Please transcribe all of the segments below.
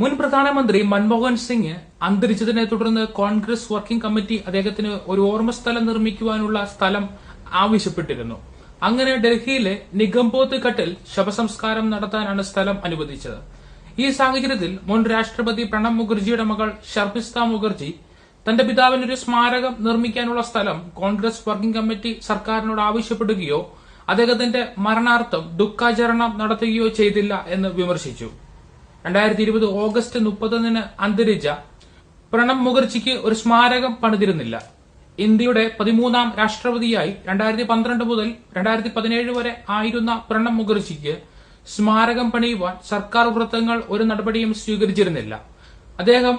മുൻ പ്രധാനമന്ത്രി മൻമോഹൻ സിംഗ് അന്തരിച്ചതിനെ തുടർന്ന് കോൺഗ്രസ് വർക്കിംഗ് കമ്മിറ്റി അദ്ദേഹത്തിന് ഒരു ഓർമ്മസ്ഥലം നിർമ്മിക്കുവാനുള്ള സ്ഥലം ആവശ്യപ്പെട്ടിരുന്നു. അങ്ങനെ ഡൽഹിയിലെ നിഗംബോധ് കട്ടിൽ ശവസംസ്കാരം നടത്താനാണ് സ്ഥലം അനുവദിച്ചത്. ഈ സാഹചര്യത്തിൽ മുൻ രാഷ്ട്രപതി പ്രണബ് മുഖർജിയുടെ മകൾ ഷർമിസ്ത മുഖർജി തന്റെ പിതാവിന് ഒരു സ്മാരകം നിർമ്മിക്കാനുള്ള സ്ഥലം കോൺഗ്രസ് വർക്കിംഗ് കമ്മിറ്റി സർക്കാരിനോട് ആവശ്യപ്പെടുകയോ അദ്ദേഹത്തിന്റെ മരണാർത്ഥം ദുഃഖാചരണം നടത്തുകയോ ചെയ്തില്ല എന്ന് വിമർശിച്ചു. രണ്ടായിരത്തി ഇരുപത് ഓഗസ്റ്റ് മുപ്പത്തൊന്നിന് അന്തരിച്ച പ്രണബ് മുഖർജിക്ക് ഒരു സ്മാരകം പണിതിരുന്നില്ല. ഇന്ത്യയുടെ പതിമൂന്നാം രാഷ്ട്രപതിയായി രണ്ടായിരത്തി പന്ത്രണ്ട് മുതൽ രണ്ടായിരത്തി പതിനേഴ് വരെ ആയിരുന്ന പ്രണബ് മുഖർജിക്ക് സ്മാരകം പണിയുവാൻ സർക്കാർ വൃത്തങ്ങൾ ഒരു നടപടിയും സ്വീകരിച്ചിരുന്നില്ല. അദ്ദേഹം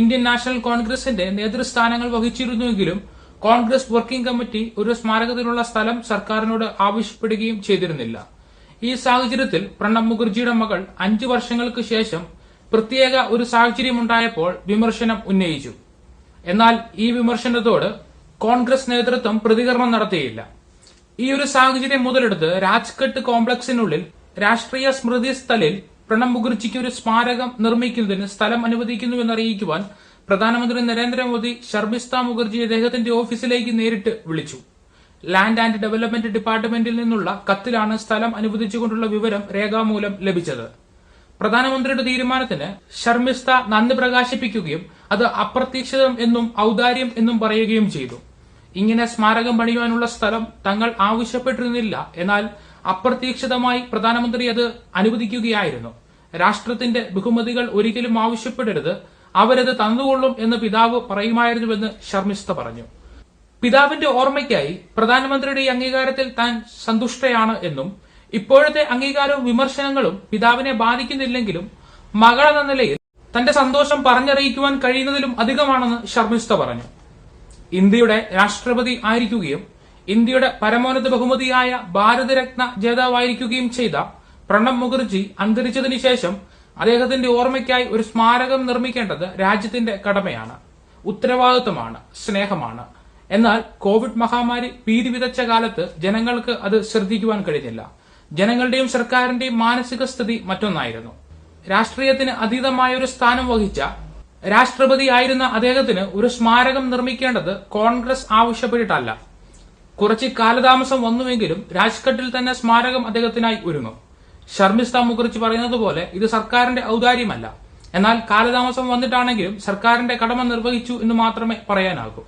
ഇന്ത്യൻ നാഷണൽ കോൺഗ്രസിന്റെ നേതൃസ്ഥാനങ്ങൾ വഹിച്ചിരുന്നുവെങ്കിലും കോൺഗ്രസ് വർക്കിംഗ് കമ്മിറ്റി ഒരു സ്മാരകത്തിനുള്ള സ്ഥലം സർക്കാരിനോട് ആവശ്യപ്പെടുകയും ചെയ്തിരുന്നില്ല. ഈ സാഹചര്യത്തിൽ പ്രണബ് മുഖർജിയുടെ മകൾ അഞ്ചു വർഷങ്ങൾക്ക് ശേഷം പ്രത്യേക ഒരു സാഹചര്യമുണ്ടായപ്പോൾ വിമർശനം ഉന്നയിച്ചു. എന്നാൽ ഈ വിമർശനത്തോട് കോൺഗ്രസ് നേതൃത്വം പ്രതികരണം നടത്തിയില്ല. ഈ ഒരു സാഹചര്യം മുതലെടുത്ത് രാജ്ഘട്ട് കോംപ്ലക്സിനുള്ളിൽ രാഷ്ട്രീയ സ്മൃതി സ്ഥലിൽ പ്രണബ് മുഖർജിക്ക് ഒരു സ്മാരകം നിർമ്മിക്കുന്നതിന് സ്ഥലം അനുവദിക്കുന്നുവെന്നറിയിക്കുവാൻ പ്രധാനമന്ത്രി നരേന്ദ്രമോദി ശർമിസ്ത മുഖർജി അദ്ദേഹത്തിന്റെ ഓഫീസിലേക്ക് നേരിട്ട് വിളിച്ചു. ലാൻഡ് ആൻഡ് ഡെവലപ്മെന്റ് ഡിപ്പാർട്ട്മെന്റിൽ നിന്നുള്ള കത്തിലാണ് സ്ഥലം അനുവദിച്ചുകൊണ്ടുള്ള വിവരം രേഖാമൂലം ലഭിച്ചത്. പ്രധാനമന്ത്രിയുടെ തീരുമാനത്തിന് ശർമിസ്ത നന്ദി പ്രകാശിപ്പിക്കുകയും അത് അപ്രതീക്ഷിതം എന്നും ഔദാര്യം എന്നും പറയുകയും ചെയ്തു. ഇങ്ങനെ സ്മാരകം പണിയുവാനുള്ള സ്ഥലം തങ്ങൾ ആവശ്യപ്പെട്ടിരുന്നില്ല. എന്നാൽ അപ്രതീക്ഷിതമായി പ്രധാനമന്ത്രി അത് അനുവദിക്കുകയായിരുന്നു. രാഷ്ട്രത്തിന്റെ ബഹുമതികൾ ഒരിക്കലും ആവശ്യപ്പെടരുത്. അവരത് തന്നുകൊള്ളും എന്ന് പിതാവ് പറയുമായിരുന്നുവെന്ന് ശർമിസ്ത പറഞ്ഞു. പിതാവിന്റെ ഓർമ്മയ്ക്കായി പ്രധാനമന്ത്രിയുടെ ഈ അംഗീകാരത്തിൽ താൻ സന്തുഷ്ടയാണ് എന്നും ഇപ്പോഴത്തെ അംഗീകാരവും വിമർശനങ്ങളും പിതാവിനെ ബാധിക്കുന്നില്ലെങ്കിലും മകളെന്ന നിലയിൽ തന്റെ സന്തോഷം പറഞ്ഞറിയിക്കുവാൻ കഴിയുന്നതിലും അധികമാണെന്ന് ശർമിസ്ത പറഞ്ഞു. ഇന്ത്യയുടെ രാഷ്ട്രപതി ആയിരിക്കുകയും ഇന്ത്യയുടെ പരമോന്നത ബഹുമതിയായ ഭാരതരത്ന ജേതാവായിരിക്കുകയും ചെയ്ത പ്രണബ് മുഖർജി അന്തരിച്ചതിനു ശേഷം അദ്ദേഹത്തിന്റെ ഓർമ്മയ്ക്കായി ഒരു സ്മാരകം നിർമ്മിക്കേണ്ടത് രാജ്യത്തിന്റെ കടമയാണ് ഉത്തരവാദിത്വമാണ് സ്നേഹമാണ്. എന്നാൽ കോവിഡ് മഹാമാരി ഭീതി വിതച്ച കാലത്ത് ജനങ്ങൾക്ക് അത് ശ്രദ്ധിക്കുവാൻ കഴിഞ്ഞില്ല. ജനങ്ങളുടെയും സർക്കാരിന്റെയും മാനസിക സ്ഥിതി മറ്റൊന്നായിരുന്നു. രാഷ്ട്രീയത്തിന് അതീതമായ ഒരു സ്ഥാനം വഹിച്ച രാഷ്ട്രപതി ആയിരുന്ന അദ്ദേഹത്തിന് ഒരു സ്മാരകം നിർമ്മിക്കേണ്ടത് കോൺഗ്രസ് ആവശ്യപ്പെട്ടിട്ടല്ല. കുറച്ച് കാലതാമസം വന്നുവെങ്കിലും രാജ്ഘട്ടിൽ തന്നെ സ്മാരകം അദ്ദേഹത്തിനായി ഒരുങ്ങും. ഷർമിസ്ത മുഖർജി പറയുന്നത് പോലെ ഇത് സർക്കാരിന്റെ ഔദാര്യമല്ല. എന്നാൽ കാലതാമസം വന്നിട്ടാണെങ്കിലും സർക്കാരിന്റെ കടമ നിർവഹിച്ചു എന്ന് മാത്രമേ പറയാനാകൂ.